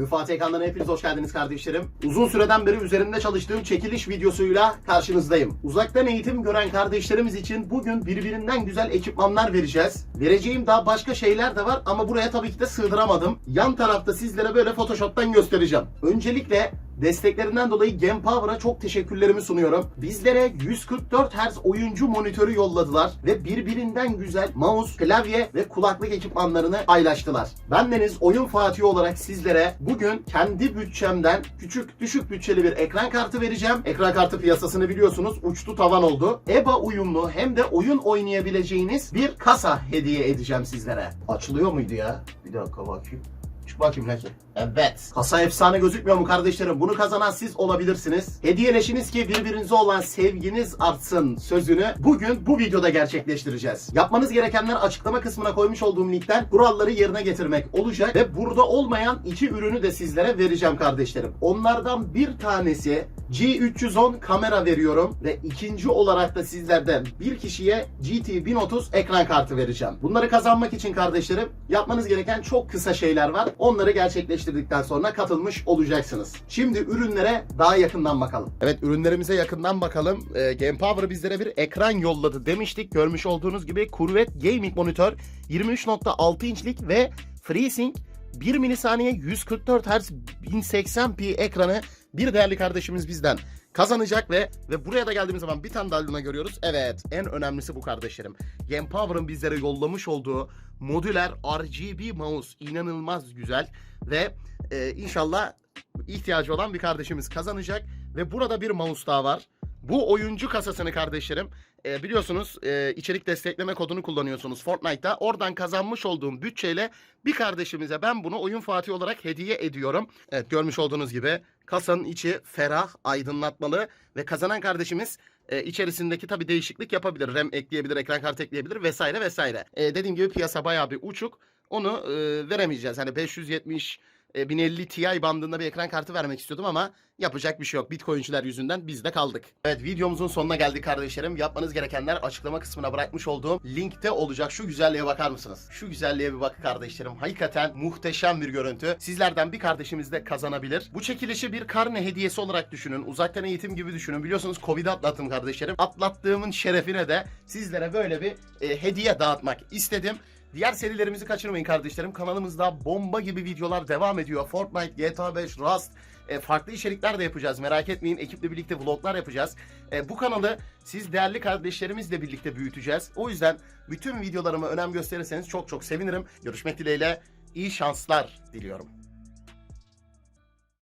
Oyun Fatih ekranlarına hepiniz hoş geldiniz kardeşlerim. Uzun süreden beri üzerinde çalıştığım çekiliş videosuyla karşınızdayım. Uzaktan eğitim gören kardeşlerimiz için bugün birbirinden güzel ekipmanlar vereceğiz. Vereceğim daha başka şeyler de var ama buraya tabii ki de sığdıramadım. Yan tarafta sizlere böyle Photoshop'tan göstereceğim. Öncelikle Desteklerinden dolayı Game Power'a çok teşekkürlerimi sunuyorum. Bizlere 144 Hz oyuncu monitörü yolladılar ve birbirinden güzel mouse, klavye ve kulaklık ekipmanlarını paylaştılar. Bendeniz Oyun Fatih olarak sizlere bugün kendi bütçemden küçük düşük bütçeli bir ekran kartı vereceğim. Ekran kartı piyasasını biliyorsunuz uçtu tavan oldu. EBA uyumlu hem de oyun oynayabileceğiniz bir kasa hediye edeceğim sizlere. Açılıyor muydu ya? Bir dakika bakayım. Bakayım Laki. Evet. Kasa efsane gözükmüyor mu kardeşlerim? Bunu kazanan siz olabilirsiniz. Hediyeleşiniz ki birbirinize olan sevginiz artsın sözünü bugün bu videoda gerçekleştireceğiz. Yapmanız gerekenler açıklama kısmına koymuş olduğum linkten kuralları yerine getirmek olacak ve burada olmayan iki ürünü de sizlere vereceğim kardeşlerim. Onlardan bir tanesi G310 kamera veriyorum ve ikinci olarak da sizlerden bir kişiye GT 1030 ekran kartı vereceğim. Bunları kazanmak için kardeşlerim yapmanız gereken çok kısa şeyler var. Onları gerçekleştirdikten sonra katılmış olacaksınız. Şimdi ürünlere daha yakından bakalım. Evet ürünlerimize yakından bakalım. Ee, Game Power bizlere bir ekran yolladı demiştik. Görmüş olduğunuz gibi Curvet Gaming monitör 23.6 inçlik ve FreeSync 1 milisaniye 144 Hz 1080p ekranı bir değerli kardeşimiz bizden kazanacak ve ve buraya da geldiğimiz zaman bir tane daha Luna görüyoruz. Evet en önemlisi bu kardeşlerim. Game Power'ın bizlere yollamış olduğu modüler RGB mouse inanılmaz güzel ve e, inşallah ihtiyacı olan bir kardeşimiz kazanacak ve burada bir mouse daha var. Bu oyuncu kasasını kardeşlerim e, biliyorsunuz e, içerik destekleme kodunu kullanıyorsunuz Fortnite'ta. Oradan kazanmış olduğum bütçeyle bir kardeşimize ben bunu Oyun Fatih olarak hediye ediyorum. Evet görmüş olduğunuz gibi kasanın içi ferah, aydınlatmalı ve kazanan kardeşimiz e, içerisindeki tabi değişiklik yapabilir. RAM ekleyebilir, ekran kartı ekleyebilir vesaire vesaire. E, dediğim gibi piyasa bayağı bir uçuk. Onu e, veremeyeceğiz. Hani 570 e, 1050 Ti bandında bir ekran kartı vermek istiyordum ama yapacak bir şey yok. Bitcoin'ciler yüzünden biz de kaldık. Evet videomuzun sonuna geldik kardeşlerim. Yapmanız gerekenler açıklama kısmına bırakmış olduğum linkte olacak. Şu güzelliğe bakar mısınız? Şu güzelliğe bir bakın kardeşlerim. Hakikaten muhteşem bir görüntü. Sizlerden bir kardeşimiz de kazanabilir. Bu çekilişi bir karne hediyesi olarak düşünün. Uzaktan eğitim gibi düşünün. Biliyorsunuz Covid'i atlattım kardeşlerim. Atlattığımın şerefine de sizlere böyle bir e, hediye dağıtmak istedim. Diğer serilerimizi kaçırmayın kardeşlerim. Kanalımızda bomba gibi videolar devam ediyor. Fortnite, GTA 5, Rust, e, farklı içerikler de yapacağız. Merak etmeyin. Ekiple birlikte vloglar yapacağız. E, bu kanalı siz değerli kardeşlerimizle birlikte büyüteceğiz. O yüzden bütün videolarıma önem gösterirseniz çok çok sevinirim. Görüşmek dileğiyle iyi şanslar diliyorum.